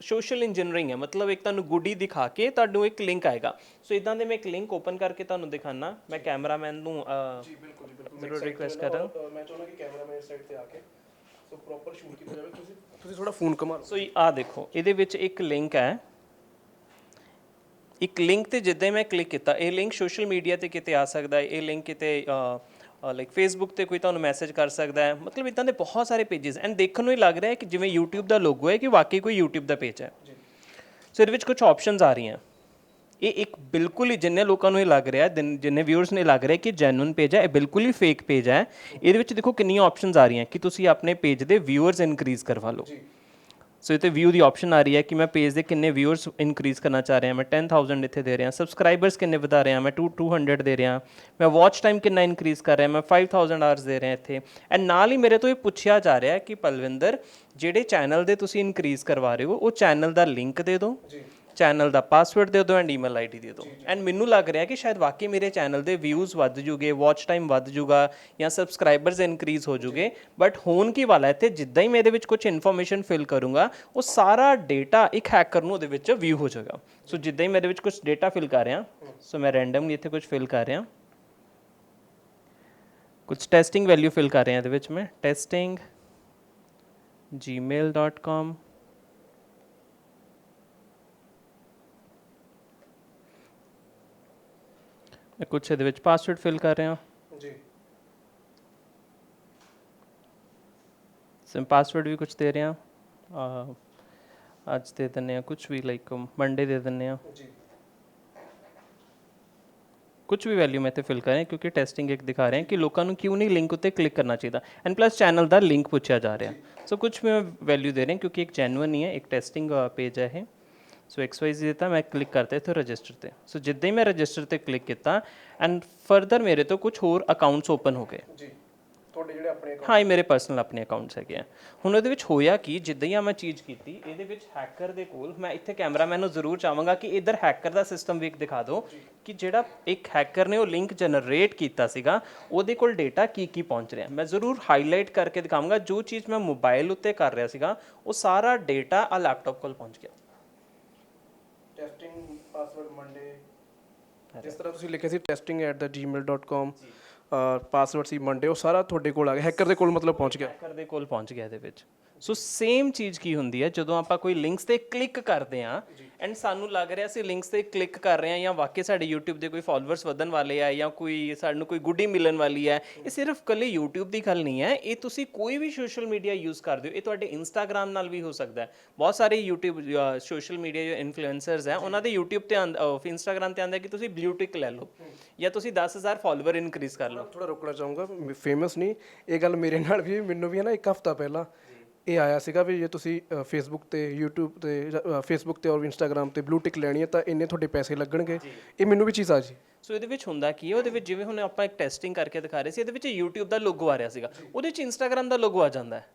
ਸੋਸ਼ਲ ਇੰਜੀਨੀਅਰਿੰਗ ਹੈ। ਮਤਲਬ ਇੱਕ ਤੁਹਾਨੂੰ ਗੁੱਡੀ ਦਿਖਾ ਕੇ ਤੁਹਾਨੂੰ ਇੱਕ ਲਿੰਕ ਆਏਗਾ। ਸੋ ਇਦਾਂ ਦੇ ਮੈਂ ਇੱਕ ਲਿੰਕ ਓਪਨ ਕਰਕੇ ਤੁਹਾਨੂੰ ਦਿਖਾਣਾ ਮੈਂ ਕੈਮਰਾਮੈਨ ਨੂੰ ਜੀ ਬਿਲਕੁਲ ਜੀ ਬਿਲਕੁਲ। ਰਿਕੁਐਸਟ ਕਰ ਮੈਂ ਚਾਹੁੰਦਾ ਕਿ ਕੈਮਰਾਮੈਨ ਸਾਈਡ ਤੇ ਆ ਕੇ ਸੋ ਪ੍ਰੋਪਰ ਸ਼ੂਟ ਕੀਤਾ ਜਾਵੇ। ਤੁਸੀਂ ਤੁਸੀਂ ਥੋੜਾ ਫੋਨ ਕਮਾ ਲਓ ਸੋ ਆ ਦੇਖੋ ਇਹਦੇ ਵਿੱਚ ਇੱਕ ਲਿੰਕ ਹੈ। ਇੱਕ ਲਿੰਕ ਤੇ ਜਿੱਦਾਂ ਹੀ ਮੈਂ ਕਲਿੱਕ ਕੀਤਾ ਇਹ ਲਿੰਕ ਸੋਸ਼ਲ ਮੀਡੀਆ ਤੇ ਕਿਤੇ ਆ ਸਕਦਾ ਹੈ ਇਹ ਲਿੰਕ ਕਿਤੇ ਲਾਈਕ ਫੇਸਬੁੱਕ ਤੇ ਕੋਈ ਤੁਹਾਨੂੰ ਮੈਸੇਜ ਕਰ ਸਕਦਾ ਹੈ। ਮਤਲਬ ਇਦਾਂ ਦੇ ਬਹੁਤ ਸਾਰੇ ਪੇजेस ਐਂਡ ਦੇਖਣ ਨੂੰ ਹੀ ਲੱਗ ਰਿਹਾ ਹੈ ਕਿ ਜਿਵੇਂ YouTube ਦਾ ਲੋਗੋ ਹੈ ਕਿ ਵਾਕਈ ਕੋਈ YouTube ਦਾ ਪੇਜ ਹੈ। ਸੋ ਇਹਦੇ ਵਿੱਚ ਕੁਝ ਆਪਸ਼ਨਸ ਆ ਰਹੀਆਂ। ਇਹ ਇੱਕ ਬਿਲਕੁਲ ਹੀ ਜਿੰਨੇ ਲੋਕਾਂ ਨੂੰ ਇਹ ਲੱਗ ਰਿਹਾ ਹੈ ਜਿੰਨ- ਵਿਊਅਰਸ ਨੇ ਲੱਗ ਰਿਹਾ ਕਿ ਜੈਨੂਇਨ ਪੇਜ ਹੈ ਇਹ ਬਿਲਕੁਲ ਹੀ ਫੇਕ ਪੇਜ ਹੈ। ਇਹਦੇ ਵਿੱਚ ਦੇਖੋ ਕਿੰਨੀਆਂ ਆਪਸ਼ਨਸ ਆ ਰਹੀਆਂ ਕਿ ਤੁਸੀਂ ਆਪਣੇ ਪੇਜ ਦੇ ਵਿਊਅਰਸ ਇਨਕਰੀਜ਼ ਕਰਵਾ ਲਓ। ਸੋ ਇਹ ਵਿਊ ਦੀ ਆਪਸ਼ਨ ਆ ਰਹੀ ਹੈ ਕਿ ਮੈਂ ਪੇਜ ਦੇ ਕਿੰਨੇ ਵਿਊਅਰਸ ਇਨਕਰੀਜ਼ ਕਰਨਾ ਚਾਹ ਰਿਹਾ ਮੈਂ 10000 ਇੱਥੇ ਦੇ ਰਿਹਾ ਸਬਸਕ੍ਰਾਈਬਰਸ ਕਿੰਨੇ ਵਧਾ ਰਿਹਾ ਮੈਂ 2 200 ਦੇ ਰਿਹਾ ਮੈਂ ਵਾਚ ਟਾਈਮ ਕਿੰਨਾ ਇਨਕਰੀਜ਼ ਕਰ ਰਿਹਾ ਮੈਂ 5000 ਆਵਰਸ ਦੇ ਰਿਹਾ ਇੱਥੇ ਐਂਡ ਨਾਲ ਹੀ ਮੇਰੇ ਤੋਂ ਇਹ ਪੁੱਛਿਆ ਜਾ ਰਿਹਾ ਹੈ ਕਿ ਪਲਵਿੰਦਰ ਜਿਹੜੇ ਚੈਨਲ ਦੇ ਤੁਸੀਂ ਇਨਕਰੀਜ਼ ਕਰਵਾ ਰਹੇ ਹੋ ਉਹ ਚੈਨਲ ਦਾ ਲਿੰਕ ਦੇ ਦਿਓ ਚੈਨਲ ਦਾ ਪਾਸਵਰਡ ਦੇ ਦਿਓ ਐਂਡ ਈਮੇਲ ਆਈਡੀ ਦੇ ਦਿਓ। ਐਂਡ ਮੈਨੂੰ ਲੱਗ ਰਿਹਾ ਕਿ ਸ਼ਾਇਦ ਵਾਕਈ ਮੇਰੇ ਚੈਨਲ ਦੇ ਵਿਊਜ਼ ਵੱਧ ਜੂਗੇ ਵਾਚ ਟਾਈਮ ਵੱਧ ਜੂਗਾ ਜਾਂ ਸਬਸਕ੍ਰਾਈਬਰਸ ਇਨਕਰੀਜ਼ ਹੋ ਜੂਗੇ। ਬਟ ਹੋਣ ਕੀ ਵਾਲਾ ਹੈ ਤੇ ਜਿੱਦਾਂ ਹੀ ਮੈਂ ਇਹਦੇ ਵਿੱਚ ਕੁਝ ਇਨਫੋਰਮੇਸ਼ਨ ਫਿਲ ਕਰੂੰਗਾ ਉਹ ਸਾਰਾ ਡੇਟਾ ਇੱਕ ਹੈਕਰ ਨੂੰ ਉਹਦੇ ਵਿੱਚ ਵਿਊ ਹੋ ਜਾਏਗਾ ਸੋ ਜਿੱਦਾਂ ਹੀ ਮੈਂ ਇਹਦੇ ਵਿੱਚ ਕੁਝ ਡੇਟਾ ਫਿਲ ਕਰ ਰਿਹਾ ਸੋ ਮੈਂ ਰੈਂਡਮਲੀ ਇੱਥੇ ਕੁਝ ਫਿਲ ਕਰ ਰਿਹਾ। ਕੁਝ ਟੈਸਟਿੰਗ ਵੈਲਿਊ ਫਿਲ ਕਰ ਰਿਹਾ ਇਹਦੇ ਵਿੱਚ ਮੈਂ। ਟੈਸਟਿੰਗ gmail.com ਮੈਂ ਕੁਛ ਇਹਦੇ ਵਿੱਚ ਪਾਸਵਰਡ ਫਿਲ ਕਰ ਰਿਹਾ ਜੀ। ਸਿਮ ਪਾਸਵਰਡ ਵੀ ਕੁਝ ਦੇ ਰਿਹਾ ਅੱਜ ਦੇ ਦਿੰਨੇ ਆ ਕੁਝ ਵੀ ਲਾਈਕ ਮੰਡੇ ਦੇ ਦਿੰਨੇ ਆ ਜੀ। ਕੁਝ ਵੀ ਵੈਲਿਊ ਮੈਂ ਤੇ ਫਿਲ ਕਰਾਂ ਕਿਉਂਕਿ ਟੈਸਟਿੰਗ ਇੱਕ ਦਿਖਾ ਰਹੇ ਹੈ ਕਿ ਲੋਕਾਂ ਨੂੰ ਕਿਉਂ ਨਹੀਂ ਲਿੰਕ ਉੱਤੇ ਕਲਿੱਕ ਕਰਨਾ ਚਾਹੀਦਾ। ਐਂਡ ਪਲੱਸ ਚੈਨਲ ਦਾ ਲਿੰਕ ਪੁੱਛਿਆ ਜਾ ਰਿਹਾ। ਸੋ ਕੁਝ ਮੈਂ ਵੈਲਿਊ ਦੇ ਰਹੇ ਹਾਂ ਕਿਉਂਕਿ ਇੱਕ ਜੈਨੂਅਨ ਨਹੀਂ ਹੈ ਇੱਕ ਟੈਸਟਿੰਗ ਪੇਜ ਹੈ ਇਹ। ਸੋ XYZ ਦਿੱਤਾ ਮੈਂ ਕਲਿੱਕ ਕਰਤਾ ਇੱਥੇ ਰਜਿਸਟਰ ਤੇ। ਸੋ ਜਿੱਦਾਂ ਹੀ ਮੈਂ ਰਜਿਸਟਰ ਤੇ ਕਲਿੱਕ ਕੀਤਾ ਐਂਡ ਫਰਦਰ ਮੇਰੇ ਤੋਂ ਕੁਝ ਹੋਰ ਅਕਾਊਂਟਸ ਓਪਨ ਹੋ ਗਏ। ਜੀ ਤੁਹਾਡੇ ਜਿਹੜੇ ਆਪਣੇ ਹਾਂ ਇਹ ਮੇਰੇ ਪਰਸਨਲ ਆਪਣੇ ਅਕਾਊਂਟਸ ਹੈਗੇ ਆ। ਹੁਣ ਉਹਦੇ ਵਿੱਚ ਹੋਇਆ ਕੀ ਜਿੱਦਾਂ ਹੀ ਆ ਮੈਂ ਚੀਜ਼ ਕੀਤੀ ਇਹਦੇ ਵਿੱਚ ਹੈਕਰ ਦੇ ਕੋਲ ਮੈਂ ਇੱਥੇ ਕੈਮਰਾਮੈਨ ਨੂੰ ਜ਼ਰੂਰ ਚਾਹਾਂਗਾ ਕਿ ਇਧਰ ਹੈਕਰ ਦਾ ਸਿਸਟਮ ਵੀ ਇੱਕ ਦਿਖਾ ਦਿਓ ਕਿ ਜਿਹੜਾ ਇੱਕ ਹੈਕਰ ਨੇ ਉਹ ਲਿੰਕ ਜਨਰੇਟ ਕੀਤਾ ਸੀਗਾ ਉਹਦੇ ਕੋਲ ਡੇਟਾ ਕੀ ਕੀ ਪਹੁੰਚ ਰਿਹਾ। ਮੈਂ ਜ਼ਰੂਰ ਹਾਈਲਾਈਟ ਕਰਕੇ ਦਿਖਾਵਾਂਗਾ ਜੋ ਚੀਜ਼ ਮੈਂ ਮੋਬਾਈਲ ਉੱਤੇ ਕਰ ਰਿਹਾ ਸੀਗਾ ਉਹ ਸਾਰਾ ਡੇਟਾ ਆ ਲੈਪਟਾਪ ਕੋਲ ਪਹੁੰਚ ਗਿਆ। ਟੈਸਟਿੰਗ ਪਾਸਵਰਡ ਮੰਡੇ ਜਿਸ ਤਰ੍ਹਾਂ ਤੁਸੀਂ ਲਿਖਿਆ ਸੀ testing@gmail.com ਪਾਸਵਰਡ ਸੀ ਮੰਡੇ ਉਹ ਸਾਰਾ ਤੁਹਾਡੇ ਕੋਲ ਆ ਗਿਆ ਹੈਕਰ ਦੇ ਕੋਲ ਮਤਲਬ ਪਹੁੰਚ ਗਿਆ। ਹੈਕਰ ਦੇ ਕੋਲ ਪਹੁੰਚ ਗਿਆ ਇਹਦੇ ਵਿੱਚ। ਸੋ ਸੇਮ ਚੀਜ਼ ਕੀ ਹੁੰਦੀ ਹੈ? ਜਦੋਂ ਆਪਾਂ ਕੋਈ ਲਿੰਕਸ ਤੇ ਕਲਿੱਕ ਕਰਦੇ ਆ ਐਂਡ ਸਾਨੂੰ ਲੱਗ ਰਿਹਾ ਸੀ ਲਿੰਕਸ ਤੇ ਕਲਿੱਕ ਕਰ ਰਹੇ ਆ ਜਾਂ ਵਾਕਈ ਸਾਡੇ YouTube ਦੇ ਕੋਈ ਫਾਲੋਅਰਸ ਵਧਣ ਵਾਲੇ ਆ ਜਾਂ ਕੋਈ ਸਾਨੂੰ ਕੋਈ ਗੁੱਡੀ ਮਿਲਣ ਵਾਲੀ ਹੈ ਇਹ ਸਿਰਫ ਕੱਲੇ YouTube ਦੀ ਗੱਲ ਨਹੀਂ ਹੈ। ਇਹ ਤੁਸੀਂ ਕੋਈ ਵੀ ਸੋਸ਼ਲ ਮੀਡੀਆ ਯੂਜ਼ ਕਰਦੇ ਹੋ ਇਹ ਤੁਹਾਡੇ Instagram ਨਾਲ ਵੀ ਹੋ ਸਕਦਾ ਹੈ। ਬਹੁਤ ਸਾਰੇ YouTube ਸੋਸ਼ਲ ਮੀਡੀਆ ਜੋ ਇਨਫਲੂਐਂਸਰਸ ਹੈ ਉਹਨਾਂ ਦੇ YouTube ਤੇ ਆਉਂਦਾ Instagram ਤੇ ਆਉਂਦਾ ਕਿ ਤੁਸੀਂ ਬਲੂ ਟਿਕ ਲੈ ਲਓ ਜਾਂ ਤੁਸੀਂ 10000 ਫਾਲੋਅਰ ਇਨਕਰੀਜ਼ ਕਰ ਲਓ। ਥੋੜਾ ਰੋਕਣਾ ਚਾਹੂੰਗਾ ਫੇਮਸ ਨਹੀਂ ਇਹ ਗੱਲ ਮੇਰੇ ਨਾਲ ਵੀ ਮੈਨੂੰ ਵੀ ਹੈ ਨਾ ਇੱਕ ਹਫਤਾ ਪਹਿਲਾਂ। ਇਹ ਆਇਆ ਸੀਗਾ ਵੀ ਜੇ ਤੁਸੀਂ ਫੇਸਬੁੱਕ ਤੇ YouTube ਤੇ ਫੇਸਬੁੱਕ ਤੇ ਔਰ ਇੰਸਟਾਗ੍ਰam ਤੇ ਬਲੂ ਟਿਕ ਲੈਣੀ ਹੈ ਤਾਂ ਇੰਨੇ ਤੁਹਾਡੇ ਪੈਸੇ ਲੱਗਣਗੇ। ਇਹ ਮੈਨੂੰ ਵੀ ਚੀਜ਼ ਆ ਜੀ। ਸੋ ਇਹਦੇ ਵਿੱਚ ਹੁੰਦਾ ਕੀ ਹੈ ਉਹਦੇ ਵਿੱਚ ਜਿਵੇਂ ਹੁਣ ਆਪਾਂ ਇੱਕ ਟੈਸਟਿੰਗ ਕਰਕੇ ਦਿਖਾ ਰਹੇ ਸੀ ਇਹਦੇ ਵਿੱਚ YouTube ਦਾ ਲੋਗੋ ਆ ਰਿਹਾ ਸੀਗਾ। ਉਹਦੇ ਵਿੱਚ Instagram ਦਾ ਲੋਗੋ ਆ ਜਾਂਦਾ ਹੈ।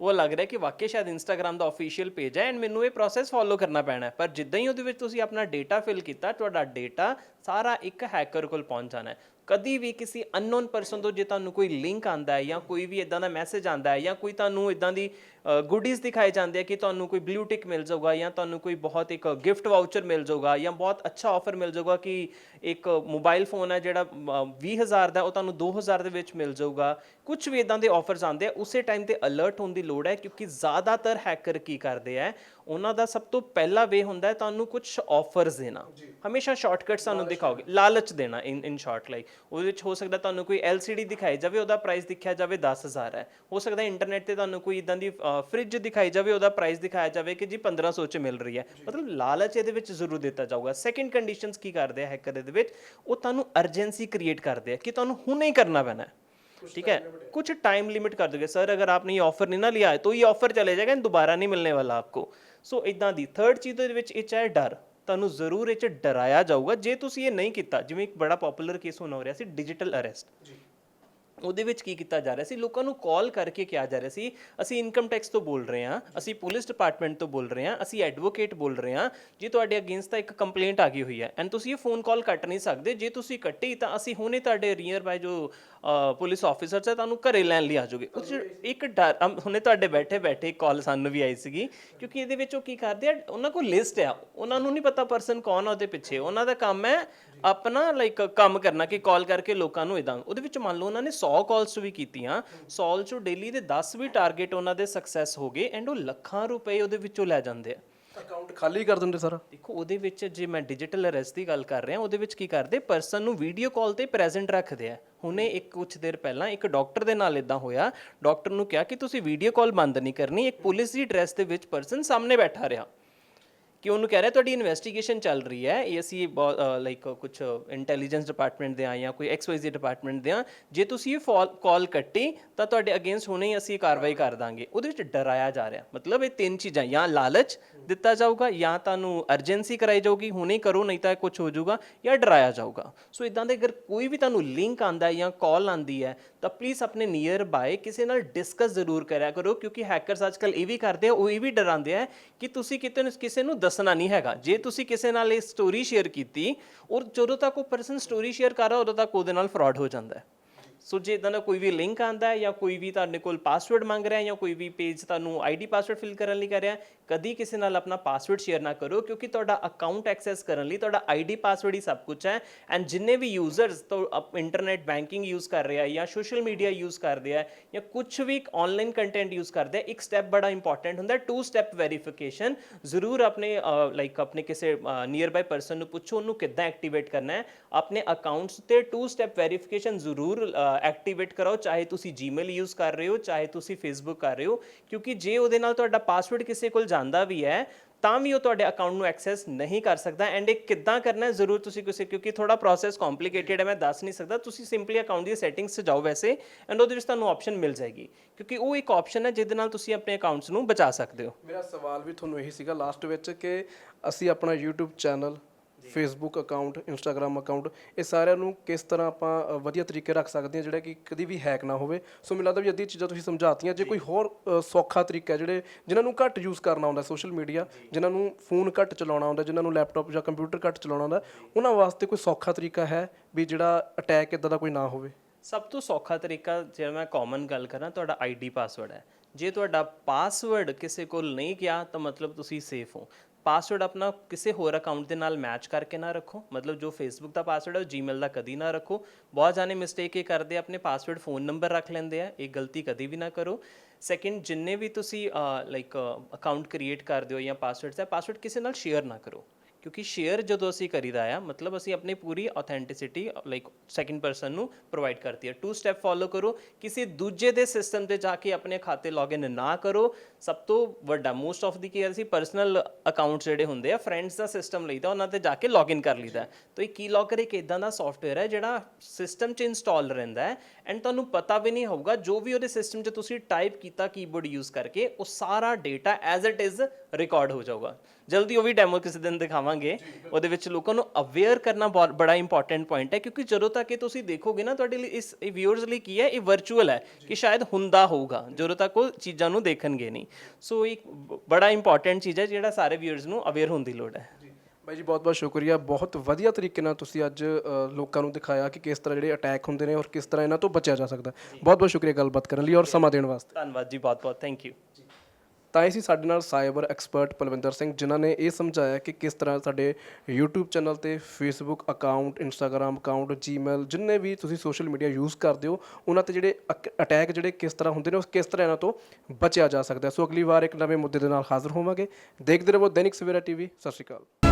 ਉਹ ਲੱਗ ਰਿਹਾ ਕਿ ਵਾਕਈ ਸ਼ਾਇਦ Instagram ਦਾ ਅਫੀਸ਼ੀਅਲ ਪੇਜ ਹੈ ਐਂਡ ਮੈਨੂੰ ਇਹ ਪ੍ਰੋਸੈਸ ਫੋਲੋ ਕਰਨਾ ਪੈਣਾ ਹੈ। ਪਰ ਜਿੱਦਾਂ ਹੀ ਉਹਦੇ ਵਿੱਚ ਤੁਸੀਂ ਆਪਣਾ ਡੇਟਾ ਫਿਲ ਕੀਤਾ ਤੁਹਾਡਾ ਡੇਟਾ ਸਾਰਾ ਇੱਕ ਹੈਕਰ ਕੋਲ ਪਹੁੰਚ ਜਾਣਾ ਹੈ। ਕਦੀ ਵੀ ਕਿਸੇ ਅਨਨੋਨ ਪਰਸਨ ਤੋਂ ਜੇ ਤੁਹਾਨੂੰ ਕੋਈ ਲਿੰਕ ਆਂਦਾ ਹੈ ਜਾਂ ਕੋਈ ਵੀ ਇਦਾਂ ਦਾ ਮੈਸੇਜ ਆਂਦਾ ਹੈ ਜਾਂ ਕੋਈ ਤੁਹਾਨੂੰ ਇਦਾਂ ਦੀ ਗੁੱਡੀਜ਼ ਦਿਖਾਏ ਜਾਂਦੇ ਆ ਕਿ ਤੁਹਾਨੂੰ ਕੋਈ ਬਲੂ ਟਿਕ ਮਿਲ ਜਾਊਗਾ ਜਾਂ ਤੁਹਾਨੂੰ ਕੋਈ ਬਹੁਤ ਇੱਕ ਗਿਫਟ ਵਾਊਚਰ ਮਿਲ ਜਾਊਗਾ ਜਾਂ ਬਹੁਤ ਅੱਛਾ ਆਫਰ ਮਿਲ ਜਾਊਗਾ ਕਿ ਇੱਕ ਮੋਬਾਈਲ ਫੋਨ ਹੈ ਜਿਹੜਾ ਅ, 20000 ਦਾ ਉਹ ਤੁਹਾਨੂੰ 2000 ਦੇ ਵਿੱਚ ਮਿਲ ਜਾਊਗਾ ਕੁਝ ਵੀ ਇਦਾਂ ਦੇ ਆਫਰਸ ਆਉਂਦੇ ਆ ਉਸੇ ਟਾਈਮ ਤੇ ਅਲਰਟ ਹੋਣ ਦੀ ਲੋੜ ਹੈ ਕਿਉਂਕਿ ਜ਼ਿਆਦਾਤਰ ਹੈਕਰ ਕੀ ਕਰਦੇ ਆ ਉਹਨਾਂ ਦਾ ਸਭ ਤੋਂ ਪਹਿਲਾ ਵੇ ਹੁੰਦਾ ਹੈ ਤੁਹਾਨੂੰ ਕੁਝ ਆਫਰਸ ਦੇਣਾ। ਹਮੇਸ਼ਾ ਸ਼ਾਰਟਕਟ ਸਾਨੂੰ ਦਿਖਾਓਗੇ ਲਾਲਚ ਦੇਣਾ ਇਨ ਇਨ ਸ਼ਾਰਟ ਲਾਈਕ ਉਹਦੇ ਵਿੱਚ ਹੋ ਸਕਦਾ ਤੁਹਾਨੂੰ ਕੋਈ LCD ਦਿਖਾਈ ਜਾਵੇ ਉਹਦਾ ਪ੍ਰਾਈਸ ਦਿਖਿਆ ਜਾਵੇ 10000 ਹੈ। ਹੋ ਸਕਦਾ ਇੰਟਰਨੈਟ ਤੇ ਤੁਹਾਨੂੰ ਕੋਈ ਇਦਾਂ ਦੀ ਫ੍ਰਿਜ ਦਿਖਾਈ ਜਾਵੇ ਉਹਦਾ ਪ੍ਰਾਈਸ ਦਿਖਾਇਆ ਜਾਵੇ ਕਿ ਜੀ 1500 ਚ ਮਿਲ ਰਹੀ ਹੈ। ਮਤਲਬ ਲਾਲਚ ਇਹਦੇ ਵਿੱਚ ਜ਼ਰੂਰ ਦਿੱਤਾ ਜਾਊਗਾ। ਸੈਕੰਡ ਕੰਡੀਸ਼ਨਸ ਕੀ ਕਰਦੇ ਆ ਹੈਕਰ ਇਹਦੇ ਵਿੱਚ? ਉਹ ਤੁਹਾਨੂੰ ਅਰਜੈਂਸੀ ਕ੍ਰੀਏਟ ਕਰਦੇ ਆ ਕਿ ਤੁਹਾਨੂੰ ਹੁਣੇ ਹੀ ਕਰਨਾ ਪੈਣਾ ਹੈ। ठीक है कुछ टाइम लिमिट कर दोगे सर अगर आपने ये ऑफर नहीं ना लिया है तो ये ऑफर चले जाएगा दोबारा नहीं मिलने वाला आपको ਸੋ ਇਦਾਂ ਦੀ ਥਰਡ ਚੀਜ਼ ਦੇ ਵਿੱਚ ਇਹ ਚ ਹੈ ਡਰ ਤੁਹਾਨੂੰ ਜ਼ਰੂਰ ਇਹ ਚ ਡਰਾਇਆ ਜਾਊਗਾ ਜੇ ਤੁਸੀਂ ਇਹ ਨਹੀਂ ਕੀਤਾ ਜਿਵੇਂ ਇੱਕ ਬੜਾ ਪਪੂਲਰ ਕੇਸ ਹੋਣਾ ਹੋ ਰਿਹਾ ਸੀ ਡਿਜੀਟਲ ਅਰੈਸਟ ਉਹਦੇ ਵਿੱਚ ਕੀ ਕੀਤਾ ਜਾ ਰਿਹਾ ਸੀ? ਲੋਕਾਂ ਨੂੰ ਕਾਲ ਕਰਕੇ ਕਿਹਾ ਜਾ ਰਿਹਾ ਸੀ, ਅਸੀਂ ਇਨਕਮ ਟੈਕਸ ਤੋਂ ਬੋਲ ਰਹੇ ਹਾਂ, ਅਸੀਂ ਪੁਲਿਸ ਡਿਪਾਰਟਮੈਂਟ ਤੋਂ ਬੋਲ ਰਹੇ ਹਾਂ, ਅਸੀਂ ਐਡਵੋਕੇਟ ਬੋਲ ਰਹੇ ਹਾਂ, ਜੇ ਤੁਹਾਡੇ ਅਗੇਂਸਟ ਤਾਂ ਇੱਕ ਕੰਪਲੇਂਟ ਆ ਗਈ ਹੋਈ ਹੈ। ਐਂਡ ਤੁਸੀਂ ਇਹ ਫੋਨ ਕਾਲ ਕੱਟ ਨਹੀਂ ਸਕਦੇ, ਜੇ ਤੁਸੀਂ ਕੱਟੀ ਤਾਂ ਅਸੀਂ ਹੁਣੇ ਤੁਹਾਡੇ ਰੀਅਰ ਬਾਈ ਜੋ ਪੁਲਿਸ ਆਫੀਸਰਸ ਹੈ, ਤੁਹਾਨੂੰ ਘਰੇ ਲੈਣ ਲਈ ਆ ਜਾਓਗੇ। ਉਸ ਇੱਕ ਡਰ ਹੁਣੇ ਤੁਹਾਡੇ ਬੈਠੇ ਬੈਠੇ ਕਾਲ ਸਾਨੂੰ ਵੀ ਆਈ ਸੀਗੀ, ਕਿਉਂਕਿ ਇਹਦੇ ਵਿੱਚ ਉਹ ਕੀ ਕਰਦੇ ਆ, ਉਹਨਾਂ ਕੋਲ ਲਿਸਟ ਆ, ਉਹਨਾਂ ਨੂੰ ਨਹੀਂ ਪਤਾ ਪਰਸਨ ਕੌਣ ਆ ਉਹਦੇ ਪਿੱਛੇ, ਉਹਨਾਂ ਦਾ ਕੰਮ ਹੈ ਆਪਣਾ ਲਾਈਕ ਕੰਮ ਕਰਨਾ ਕਿ ਕਾਲ ਕਰਕੇ ਲੋਕਾਂ ਨੂੰ ਇਦਾਂ ਉਹਦੇ ਵਿੱਚ ਮੰਨ ਲਓ ਉਹਨਾਂ ਨੇ 100 ਕਾਲਸ ਵੀ ਕੀਤੀਆਂ। 100 ਚੋਂ ਡੇਲੀ ਦੇ 10 ਵੀ ਟਾਰਗੇਟ ਉਹਨਾਂ ਦੇ ਸਕਸੈਸ ਹੋ ਗਏ ਐਂਡ ਉਹ ਲੱਖਾਂ ਰੁਪਏ ਉਹਦੇ ਵਿੱਚੋਂ ਲੈ ਜਾਂਦੇ ਆ। ਅਕਾਊਂਟ ਖਾਲੀ ਕਰ ਦਿੰਦੇ ਸਾਰਾ? ਦੇਖੋ ਉਹਦੇ ਵਿੱਚ ਜੇ ਮੈਂ ਡਿਜੀਟਲ ਅਰੈਸਟ ਦੀ ਗੱਲ ਕਰ ਰਿਹਾ ਉਹਦੇ ਵਿੱਚ ਕੀ ਕਰਦੇ? ਪਰਸਨ ਨੂੰ ਵੀਡੀਓ ਕਾਲ ਤੇ ਪ੍ਰੈਜ਼ੈਂਟ ਰੱਖਦੇ ਆ। ਹੁਣੇ ਇੱਕ ਕੁਝ ਦੇਰ ਪਹਿਲਾਂ ਇੱਕ ਡਾਕਟਰ ਦੇ ਨਾਲ ਇਦਾਂ ਹੋਇਆ। ਡਾਕਟਰ ਨੂੰ ਕਿਹਾ ਕਿ ਤੁਸੀਂ ਵੀਡੀਓ ਕਾਲ ਬੰਦ ਨਹੀਂ ਕਰਨੀ ਇੱਕ ਪੁਲਿਸ ਦੀ ਡਰੈਸ ਦੇ ਵਿੱਚ ਪਰਸਨ ਸਾਹਮਣੇ ਬੈਠਾ ਰਿਹਾ। ਕਿ ਉਹਨੂੰ ਕਹਿ ਰਿਹਾ, ਤੁਹਾਡੀ ਇਨਵੈਸਟੀਗੇਸ਼ਨ ਚੱਲ ਰਹੀ ਹੈ, ਇਹ ਅਸੀਂ ਲਾਈਕ ਕੁਝ ਇੰਟੈਲੀਜੈਂਸ ਡਿਪਾਰਟਮੈਂਟ ਦੇ ਆ ਜਾਂ ਕੋਈ ਐਕਸਵਾਈਜ਼ੀ ਡਿਪਾਰਟਮੈਂਟ ਦੇ ਆ ਜੇ ਤੁਸੀਂ ਇਹ ਕਾਲ ਕੱਟੀ, ਤਾਂ ਤੁਹਾਡੇ ਅਗੇਂਸਟ ਹੁਣੇ ਹੀ ਅਸੀਂ ਕਾਰਵਾਈ ਕਰ ਦਾਂਗੇ। ਉਹਦੇ ਵਿੱਚ ਡਰਾਇਆ ਜਾ ਰਿਹਾ। ਮਤਲਬ ਇਹ ਤਿੰਨ ਚੀਜ਼ਾਂ, ਜਾਂ ਲਾਲਚ ਦਿੱਤਾ ਜਾਊਗਾ, ਜਾਂ ਤੁਹਾਨੂੰ ਅਰਜੈਂਸੀ ਕਰਾਈ ਜਾਊਗੀ, ਹੁਣੇ ਕਰੋ, ਨਹੀਂ ਤਾਂ ਕੁਝ ਹੋ ਜਾਊਗਾ, ਜਾਂ ਡਰਾਇਆ ਜਾਊਗਾ। ਸੋ ਇਦਾਂ ਦੇ ਅਗਰ ਕੋਈ ਵੀ ਤੁਹਾਨੂੰ ਲਿੰਕ ਆਂਦਾ ਹੈ ਜਾਂ ਕਾਲ ਆਂਦੀ ਹੈ, ਤਾਂ ਪਲੀਜ਼ ਆਪਣੇ ਨੀਅਰ ਬਾਏ ਕਿਸੇ ਨਾਲ ਡਿਸਕਸ ਜ਼ਰੂਰ ਕਰਿਆ ਕਰੋ, ਕਿਉਂਕਿ ਹੈਕਰਸ ਅੱਜਕੱਲ ਇਹ ਵੀ ਕਰਦੇ ਆ, ਉਹ ਇਹ ਵੀ ਡਰਾਉਂਦੇ ਆ ਕਿ ਤੁਸੀਂ ਕਿਤੇ ਕਿਸੇ ਨੂੰ ਦੱਸਣਾ ਨਹੀਂ ਹੈਗਾ। ਜੇ ਤੁਸੀਂ ਕਿਸੇ ਨਾਲ ਇਹ ਸਟੋਰੀ ਸ਼ੇਅਰ ਕੀਤੀ, ਔਰ ਜਦੋਂ ਤੱਕ ਉਹ ਪਰਸਨ ਸਟੋਰੀ ਸ਼ੇਅਰ ਕਰ ਰਿਹਾ, ਉਦੋਂ ਤੱਕ ਉਹਦੇ ਨਾਲ ਫਰਾਡ ਹੋ ਜਾਂਦਾ ਹੈ। ਸੋ ਜੇ ਇਦਾਂ ਦਾ ਕੋਈ ਵੀ ਲਿੰਕ ਆਂਦਾ ਹੈ ਜਾਂ ਕੋਈ ਵੀ ਤੁਹਾਡੇ ਕੋਲ ਪਾਸਵਰਡ ਮੰਗ ਰਿਹਾ ਹੈ ਜਾਂ ਕੋਈ ਵੀ ਪੇਜ ਤੁਹਾਨੂੰ ਆਈਡੀ ਪਾਸਵਰਡ ਫਿਲ ਕਰਨ ਲਈ ਕਰ ਰਿਹਾ ਕਦੀ ਕਿਸੇ ਨਾਲ ਆਪਣਾ ਪਾਸਵਰਡ ਸ਼ੇਅਰ ਨਾ ਕਰੋ ਕਿਉਂਕਿ ਤੁਹਾਡਾ ਅਕਾਊਂਟ ਐਕਸੈਸ ਕਰਨ ਲਈ ਤੁਹਾਡਾ ਆਈਡੀ ਪਾਸਵਰਡ ਹੀ ਸਭ ਕੁਝ ਹੈ ਐਂਡ ਜਿੰਨੇ ਵੀ ਯੂਜ਼ਰਸ ਤੋਂ ਇੰਟਰਨੈਟ ਬੈਂਕਿੰਗ ਯੂਜ਼ ਕਰ ਰਿਹਾ ਜਾਂ ਸੋਸ਼ਲ ਮੀਡੀਆ ਯੂਜ਼ ਕਰਦੇ ਆ ਜਾਂ ਕੁਝ ਵੀ ਆਨਲਾਈਨ ਕੰਟੈਂਟ ਯੂਜ਼ ਕਰਦੇ ਆ ਇੱਕ ਸਟੈਪ ਬੜਾ ਇੰਪੋਰਟੈਂਟ ਹੁੰਦਾ ਟੂ ਸਟੈਪ ਵੈਰੀਫਿਕੇਸ਼ਨ ਜ਼ਰੂਰ ਆਪਣੇ ਲਾਈਕ ਆਪਣੇ ਕਿਸੇ ਨੀਅਰ ਬਾਈ ਪਰਸਨ ਨੂੰ ਪੁੱਛੋ ਉਹਨੂੰ ਕਿੱਦਾਂ ਐਕਟੀਵੇਟ ਕਰਨਾ ਹੈ ਆਪਣੇ ਅਕਾਊਂਟਸ ਤੇ ਟੂ ਸਟੈਪ ਵੈਰੀਫਿਕੇਸ਼ਨ ਜ਼ਰੂਰ ਐਕਟੀਵੇਟ ਕਰਾਓ ਚਾਹੇ ਤੁਸੀਂ ਜੀਮੇਲ ਯੂਜ਼ ਕਰ ਰਹੇ ਹੋ ਚਾਹੇ ਤੁਸੀਂ ਫੇਸਬੁੱਕ ਕਰ ਰਹੇ ਹੋ ਕਿਉਂਕਿ ਜੇ ਉਹਦੇ ਨਾਲ ਤੁਹਾਡਾ ਪਾਸਵਰਡ ਕਿਸੇ ਕੋਲ ਜਾਂਦਾ ਵੀ ਹੈ, ਤਾਂ ਵੀ ਉਹ ਤੁਹਾਡੇ ਅਕਾਊਂਟ ਨੂੰ ਐਕਸੈਸ ਨਹੀਂ ਕਰ ਸਕਦਾ। ਐਂਡ ਇਹ ਕਿੱਦਾਂ ਕਰਨਾ ਹੈ, ਜ਼ਰੂਰ ਤੁਸੀਂ ਕਿਸੇ ਕਿਉਂਕਿ ਥੋੜਾ ਪ੍ਰੋਸੈਸ ਕੰਪਲਿਕੇਟਿਡ ਹੈ, ਮੈਂ ਦੱਸ ਨਹੀਂ ਸਕਦਾ। ਤੁਸੀਂ ਸਿੰਪਲੀ ਅਕਾਊਂਟ ਦੀ ਸੈਟਿੰਗਸ 'ਚ ਜਾਓ ਵੈਸੇ ਐਂਡ ਉਹਦੇ ਵਿੱਚ ਤੁਹਾਨੂੰ ਆਪਸ਼ਨ ਮਿਲ ਜਾਏਗੀ। ਕਿਉਂਕਿ ਉਹ ਇੱਕ ਆਪਸ਼ਨ ਹੈ, ਜਿਹਦੇ ਨਾਲ ਤੁਸੀਂ ਆਪਣੇ ਅਕਾਊਂਟਸ ਨੂੰ ਬਚਾ ਸਕਦੇ ਹੋ। ਮੇਰਾ ਸਵਾਲ ਵੀ ਤੁਹਾਨੂੰ ਇਹੀ ਸੀਗਾ ਲਾਸਟ ਵਿੱਚ ਕਿ ਅਸੀਂ ਆਪਣਾ YouTube channel Facebook account Instagram account ਇਹ ਸਾਰਿਆਂ ਨੂੰ ਕਿਸ ਤਰ੍ਹਾਂ ਆਪਾਂ ਅ, ਵਧੀਆ ਤਰੀਕੇ ਰੱਖ ਸਕਦੇ ਹਾਂ ਜਿਹੜਾ ਕਿ ਕਦੀ ਵੀ ਹੈਕ ਨਾ ਹੋਵੇ। ਸੋ ਮੈਨੂੰ ਲੱਗਦਾ ਵੀ ਅੱਧੀ ਚੀਜ਼ਾਂ ਤੁਸੀਂ ਸਮਝਾਤੀਆਂ। ਜੇ ਕੋਈ ਹੋਰ ਅ, ਸੌਖਾ ਤਰੀਕਾ ਹੈ ਜਿਹੜੇ ਜਿਨ੍ਹਾਂ ਨੂੰ ਘੱਟ ਯੂਜ਼ ਕਰਨਾ ਆਉਂਦਾ ਸੋਸ਼ਲ ਮੀਡੀਆ ਜਿਨ੍ਹਾਂ ਨੂੰ ਫੋਨ ਘੱਟ ਚਲਾਉਣਾ ਆਉਂਦਾ ਜਿਨ੍ਹਾਂ ਨੂੰ ਲੈਪਟਾਪ ਜਾਂ ਕੰਪਿਊਟਰ ਘੱਟ ਚਲਾਉਣਾ ਆਉਂਦਾ ਉਹਨਾਂ ਵਾਸਤੇ ਕੋਈ ਸੌਖਾ ਤਰੀਕਾ ਹੈ ਵੀ ਜਿਹੜਾ ਅਟੈਕ ਇਦਾਂ ਦਾ ਕੋਈ ਨਾ ਹੋਵੇ? ਸਭ ਤੋਂ ਸੌਖਾ ਤਰੀਕਾ ਜੇ ਮੈਂ ਕਾਮਨ ਗੱਲ ਕਰਾਂ ਤੁਹਾਡਾ ਆਈਡੀ ਪਾਸਵਰਡ ਹੈ। ਜੇ ਤੁਹਾਡਾ ਪਾਸਵਰਡ ਕਿਸੇ ਕੋਲ ਨਹੀਂ ਗਿਆ ਤਾਂ ਮਤਲਬ ਤੁਸੀਂ ਸੇਫ ਹੋ। ਪਾਸਵਰਡ ਆਪਣਾ ਕਿਸੇ ਹੋਰ ਅਕਾਊਂਟ ਦੇ ਨਾਲ ਮੈਚ ਕਰਕੇ ਨਾ ਰੱਖੋ। ਮਤਲਬ ਜੋ ਫੇਸਬੁੱਕ ਦਾ ਪਾਸਵਰਡ ਹੈ ਉਹ ਜੀਮੇਲ ਦਾ ਕਦੀ ਨਾ ਰੱਖੋ। ਬਹੁਤ ਜਾਣੇ ਮਿਸਟੇਕ ਇਹ ਕਰਦੇ ਆ, ਆਪਣੇ ਪਾਸਵਰਡ ਫੋਨ ਨੰਬਰ ਰੱਖ ਲੈਂਦੇ ਆ। ਇਹ ਗਲਤੀ ਕਦੀ ਵੀ ਨਾ ਕਰੋ। ਸੈਕਿੰਡ ਜਿੰਨੇ ਵੀ ਤੁਸੀਂ ਲਾਈਕ ਅਕਾਊਂਟ ਕ੍ਰੀਏਟ ਕਰਦੇ ਹੋ ਜਾਂ ਪਾਸਵਰਡਸ ਹੈ ਪਾਸਵਰਡ ਕਿਸੇ ਨਾਲ ਸ਼ੇਅਰ ਨਾ ਕਰੋ। ਕਿਉਂਕਿ ਸ਼ੇਅਰ ਜਦੋਂ ਅਸੀਂ ਕਰੀਦਾ ਆ, ਮਤਲਬ ਅਸੀਂ ਆਪਣੀ ਪੂਰੀ ਆਥੈਂਟਿਸਿਟੀ ਲਾਈਕ ਸੈਕਿੰਡ ਪਰਸਨ ਨੂੰ ਪ੍ਰੋਵਾਈਡ ਕਰਤੀ ਹੈ ਟੂ ਸਟੈਪ ਫੋਲੋ ਕਰੋ, ਕਿਸੇ ਦੂਜੇ ਦੇ ਸਿਸਟਮ ਤੇ ਜਾ ਕੇ ਆਪਣੇ ਖਾਤੇ ਲੌਗਇਨ ਨਾ ਕਰੋ। ਸਭ ਤੋਂ ਵੱਡਾ ਮੋਸਟ ਆਫ ਦੀ ਕੇਅਰ ਅਸੀਂ ਪਰਸਨਲ ਅਕਾਊਂਟਸ ਜਿਹੜੇ ਹੁੰਦੇ ਆ ਫਰੈਂਡਸ ਦਾ ਸਿਸਟਮ ਲਈਦਾ, ਉਹਨਾਂ ਤੇ ਜਾ ਕੇ ਲੌਗਇਨ ਕਰ ਲਈਦਾ। ਤਾਂ ਇਹ ਕੀ ਲੌਕਰ ਇੱਕ ਇਦਾਂ ਦਾ ਸੌਫਟਵੇਅਰ ਹੈ ਜਿਹੜਾ ਸਿਸਟਮ 'ਚ ਇੰਸਟਾਲ ਰਹਿੰਦਾ ਹੈ। ਐਂਡ ਤੁਹਾਨੂੰ ਪਤਾ ਵੀ ਨਹੀਂ ਹੋਊਗਾ, ਜੋ ਵੀ ਉਹਦੇ ਸਿਸਟਮ 'ਚ ਤੁਸੀਂ ਟਾਈਪ ਕੀਤਾ ਕੀਬੋਰਡ ਯੂਜ਼ ਕਰਕੇ, ਉਹ ਸਾਰਾ data as it is record ਹੋ ਜਾਊਗਾ। ਜਲਦੀ ਉਹ ਵੀ ਡੈਮੋ ਕਿਸੇ ਦਿਨ ਦਿਖਾਵਾਂਗੇ। ਉਹਦੇ ਵਿੱਚ ਲੋਕਾਂ ਨੂੰ ਅਵੇਅਰ ਕਰਨਾ ਬਹੁਤ ਬੜਾ ਇੰਪੋਰਟੈਂਟ ਪੁਆਇੰਟ ਹੈ, ਕਿਉਂਕਿ ਜਦੋਂ ਤੱਕ ਇਹ ਤੁਸੀਂ ਦੇਖੋਗੇ ਨਾ, ਤੁਹਾਡੇ ਲਈ ਇਸ ਵਿਊਅਰਸ ਲਈ ਕੀ ਹੈ? ਇਹ ਵਰਚੁਅਲ ਹੈ ਕਿ ਸ਼ਾਇਦ ਹੁੰਦਾ ਹੋਊਗਾ, ਜਦੋਂ ਤੱਕ ਉਹ ਚੀਜ਼ਾਂ ਨੂੰ ਦੇਖਣਗੇ ਨਹੀਂ। ਸੋ ਇਹ ਬੜਾ ਇੰਪੋਰਟੈਂਟ ਚੀਜ਼ ਹੈ ਜਿਹੜਾ ਸਾਰੇ ਵਿਊਅਰਸ ਨੂੰ ਅਵੇਅਰ ਹੋਣ ਦੀ ਲੋੜ ਹੈ। ਬਾਈ ਜੀ ਬਹੁਤ ਬਹੁਤ ਸ਼ੁਕਰੀਆ। ਬਹੁਤ ਵਧੀਆ ਤਰੀਕੇ ਨਾਲ ਤੁਸੀਂ ਅੱਜ ਲੋਕਾਂ ਨੂੰ ਦਿਖਾਇਆ ਕਿ ਕਿਸ ਤਰ੍ਹਾਂ ਜਿਹੜੇ ਅਟੈਕ ਹੁੰਦੇ ਨੇ ਔਰ ਕਿਸ ਤਰ੍ਹਾਂ ਇਹਨਾਂ ਤੋਂ ਬਚਿਆ ਜਾ ਸਕਦਾ। ਬਹੁਤ ਬਹੁਤ ਸ਼ੁਕਰੀਆ ਗੱਲਬਾਤ ਕਰਨ ਲਈ ਔਰ ਸਮਾਂ ਦੇਣ ਵਾਸਤੇ। ਧੰਨਵਾਦ ਜੀ ਬਹੁਤ ਬਹੁਤ ਥੈਂਕ ਯੂ ਤਾਂ ਇਹ ਸੀ ਸਾਡੇ ਨਾਲ ਸਾਈਬਰ ਐਕਸਪਰਟ ਪਲਵਿੰਦਰ ਸਿੰਘ ਜਿਨ੍ਹਾਂ ਨੇ ਇਹ ਸਮਝਾਇਆ ਕਿ ਕਿਸ ਤਰ੍ਹਾਂ ਸਾਡੇ YouTube ਚੈਨਲ ਤੇ Facebook account Instagram account Gmail ਜਿੰਨੇ ਵੀ ਤੁਸੀਂ ਸੋਸ਼ਲ ਮੀਡੀਆ ਯੂਜ਼ ਕਰਦੇ ਹੋ ਉਹਨਾਂ ਤੇ ਜਿਹੜੇ ਅਟੈਕ ਜਿਹੜੇ ਕਿਸ ਤਰ੍ਹਾਂ ਹੁੰਦੇ ਨੇ ਉਸ ਕਿਸ ਤਰ੍ਹਾਂ ਇਹਨਾਂ ਤੋਂ ਬਚਿਆ ਜਾ ਸਕਦਾ। ਸੋ ਅਗਲੀ ਵਾਰ ਇੱਕ ਨਵੇਂ ਮੁੱਦੇ ਦੇ ਨਾਲ ਹਾਜ਼ਰ ਹੋਵਾਂਗੇ। ਦੇਖਦੇ ਰਹੋ ਦੈਨਿਕ ਸਵੇਰਾ ਟੀਵੀ ਸਤਿ ਸ਼੍ਰੀ ਅਕਾਲ।